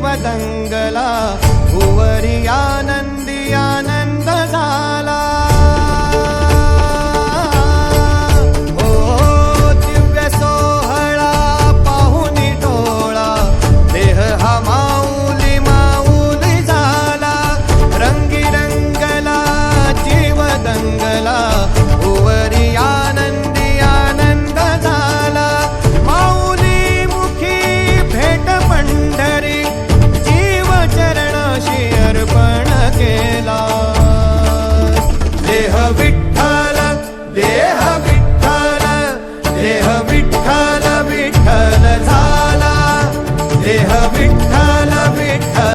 शिवदङ्गला